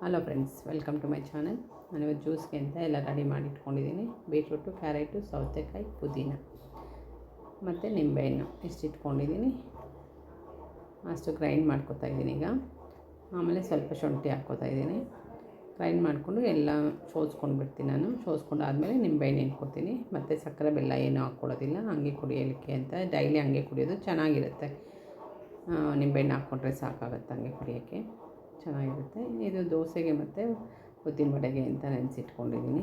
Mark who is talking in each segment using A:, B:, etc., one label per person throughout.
A: Hello friends welcome to my channel ನಾನು ಜ್ಯೂಸ್ಗೆ ಅಂತ ಎಲ್ಲ ರೆಡಿ ಮಾಡಿ ಇಟ್ಕೊಂಡಿದ್ದೀನಿ ಬೀಟ್ರೂಟು, ಕ್ಯಾರೆಟು, ಸೌತೆಕಾಯಿ, ಪುದೀನ. ಮತ್ತು ನಿಂಬೆಹಣ್ಣು ಇಷ್ಟು ಇಟ್ಕೊಂಡಿದ್ದೀನಿ ಅಷ್ಟು ಗ್ರೈಂಡ್ ಮಾಡ್ಕೊತಾ ಇದ್ದೀನಿ ಈಗ. ಆಮೇಲೆ ಸ್ವಲ್ಪ ಶುಂಠಿ ಹಾಕ್ಕೋತಾ ಇದ್ದೀನಿ. ಗ್ರೈಂಡ್ ಮಾಡಿಕೊಂಡು ಎಲ್ಲ ಸೋಸ್ಕೊಂಡು ಬಿಡ್ತೀನಿ ನಾನು. ಸೋಸ್ಕೊಂಡು ಆದಮೇಲೆ ನಿಂಬೆಹಣ್ಣು ಇಟ್ಕೊತೀನಿ. ಮತ್ತು ಸಕ್ಕರೆ ಬೆಲ್ಲ ಏನೂ ಹಾಕ್ಕೊಳ್ಳೋದಿಲ್ಲ. ಹಂಗೆ ಕುಡಿಯಲಿಕ್ಕೆ ಅಂತ ಡೈಲಿ ಹಂಗೆ ಕುಡಿಯೋದು ಚೆನ್ನಾಗಿರುತ್ತೆ. ನಿಂಬೆಹಣ್ಣು ಹಾಕ್ಕೊಂಡ್ರೆ ಸಾಕಾಗುತ್ತೆ ಹಂಗೆ ಕುಡಿಯೋಕ್ಕೆ. ಚೆನ್ನಾಗಿರುತ್ತೆ. ಇದು ದೋಸೆಗೆ ಮತ್ತು ಉದ್ದಿನ ವಡೆಗೆ ಅಂತ ನೆನೆಸಿಟ್ಕೊಂಡಿದ್ದೀನಿ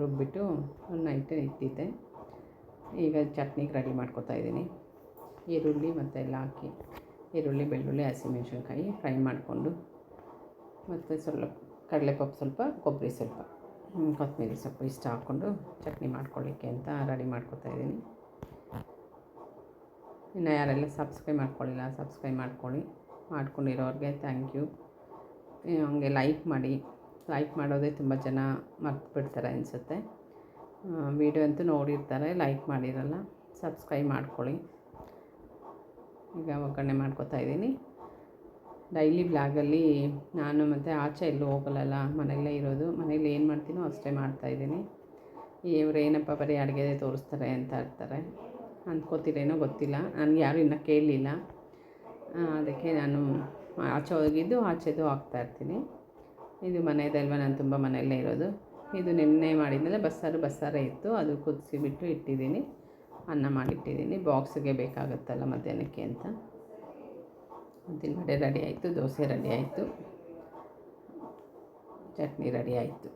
A: ರುಬ್ಬಿಟ್ಟು ನೈಟ್ ಇಟ್ಟಿದ್ದೆ. ಈಗ ಚಟ್ನಿಗೆ ರೆಡಿ ಮಾಡ್ಕೊತಾ ಇದ್ದೀನಿ ಈರುಳ್ಳಿ ಮತ್ತು ಎಲ್ಲ ಹಾಕಿ, ಈರುಳ್ಳಿ, ಬೆಳ್ಳುಳ್ಳಿ, ಹಸಿಮೆಣ್ಸಿನ್ಕಾಯಿ ಫ್ರೈ ಮಾಡಿಕೊಂಡು, ಮತ್ತು ಸ್ವಲ್ಪ ಕಡಲೆಪಪ್ಪು ಸ್ವಲ್ಪ, ಕೊಬ್ಬರಿ ಸ್ವಲ್ಪ ಕೊತ್ತಂಬರಿ ಸೊಪ್ಪು ಇಷ್ಟು ಹಾಕ್ಕೊಂಡು ಚಟ್ನಿ ಮಾಡ್ಕೊಳ್ಳಿಕ್ಕೆ ಅಂತ ರೆಡಿ ಮಾಡ್ಕೊತಾ ಇದ್ದೀನಿ ಇನ್ನು ಯಾರೆಲ್ಲ ಸಬ್ಸ್ಕ್ರೈಬ್ ಮಾಡ್ಕೊಳ್ಳಿಲ್ಲ ಸಬ್ಸ್ಕ್ರೈಬ್ ಮಾಡ್ಕೊಳ್ಳಿ. ಮಾಡ್ಕೊಂಡಿರೋರಿಗೆ ಥ್ಯಾಂಕ್ ಯು ಹಂಗೆ ಲೈಕ್ ಮಾಡಿ. ಲೈಕ್ ಮಾಡೋದೇ ತುಂಬ ಜನ ಮರ್ತು ಬಿಡ್ತಾರೆ ಅನಿಸುತ್ತೆ ವಿಡಿಯೋ ಅಂತೂ ನೋಡಿರ್ತಾರೆ ಲೈಕ್ ಮಾಡಿರಲ್ಲ ಸಬ್ಸ್ಕ್ರೈಬ್ ಮಾಡ್ಕೊಳ್ಳಿ. ಈಗ ಒಗ್ಗರಣೆ ಮಾಡ್ಕೊತಾ ಇದ್ದೀನಿ. ಡೈಲಿ ಬ್ಲಾಗಲ್ಲಿ ನಾನು ಮತ್ತು ಆಚೆ ಎಲ್ಲೂ ಹೋಗಲ್ಲ ಮನೆಯಲ್ಲೇ ಇರೋದು. ಮನೇಲಿ ಏನು ಮಾಡ್ತೀನೋ ಅಷ್ಟೇ ಮಾಡ್ತಾಯಿದ್ದೀನಿ ಇವ್ರು ಏನಪ್ಪ ಬರೀ ಅಡುಗೆ ತೋರಿಸ್ತಾರೆ ಅಂತ ಇರ್ತಾರೆ ಅಂದ್ಕೋತೀರೇನೋ ಗೊತ್ತಿಲ್ಲ. ನನಗೆ ಯಾರು ಇನ್ನೂ ಕೇಳಲಿಲ್ಲ. ಅದಕ್ಕೆ ನಾನು ಆಚೆ ಹೋಗಿದ್ದು, ಆಚೆದು ಹಾಕ್ತಾಯಿರ್ತೀನಿ ಇದು ಮನೆಯದಲ್ವ? ನಾನು ತುಂಬ ಮನೆಯಲ್ಲೇ ಇರೋದು. ಇದು ನಿನ್ನೆ ಮಾಡಿದ್ಮೇಲೆ ಬಸ್ಸಾರು ಬಸ್ಸಾರೇ ಇತ್ತು. ಅದು ಕುದಿಸಿಬಿಟ್ಟು ಇಟ್ಟಿದ್ದೀನಿ. ಅನ್ನ ಮಾಡಿಟ್ಟಿದ್ದೀನಿ. ಬಾಕ್ಸ್ಗೆ ಬೇಕಾಗುತ್ತಲ್ಲ ಮಧ್ಯಾಹ್ನಕ್ಕೆ ಅಂತ. ಉದ್ದಿನ ವಡೆ ರೆಡಿ ಆಯಿತು. ದೋಸೆ ರೆಡಿ ಆಯಿತು. ಚಟ್ನಿ ರೆಡಿ ಆಯಿತು.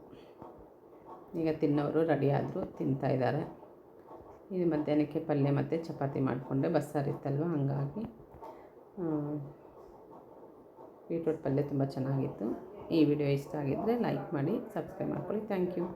A: ಈಗ ತಿನ್ನೋರು ರೆಡಿ ಆದರು ತಿಂತಾಯಿದ್ದಾರೆ ಇದು ಮಧ್ಯಾಹ್ನಕ್ಕೆ ಪಲ್ಯ ಮತ್ತು ಚಪಾತಿ ಮಾಡಿಕೊಂಡೆ ಬಸ್ಸಾರು ಇತ್ತಲ್ವ? ಹಂಗಾಗಿ ಬೀಟ್ರೂಟ್ ಪಲ್ಯ ತುಂಬ ಚೆನ್ನಾಗಿತ್ತು. ಈ ವಿಡಿಯೋ ಇಷ್ಟ ಆಗಿದ್ದರೆ ಲೈಕ್ ಮಾಡಿ ಸಬ್ಸ್ಕ್ರೈಬ್ ಮಾಡ್ಕೊಳ್ಳಿ. Thank you.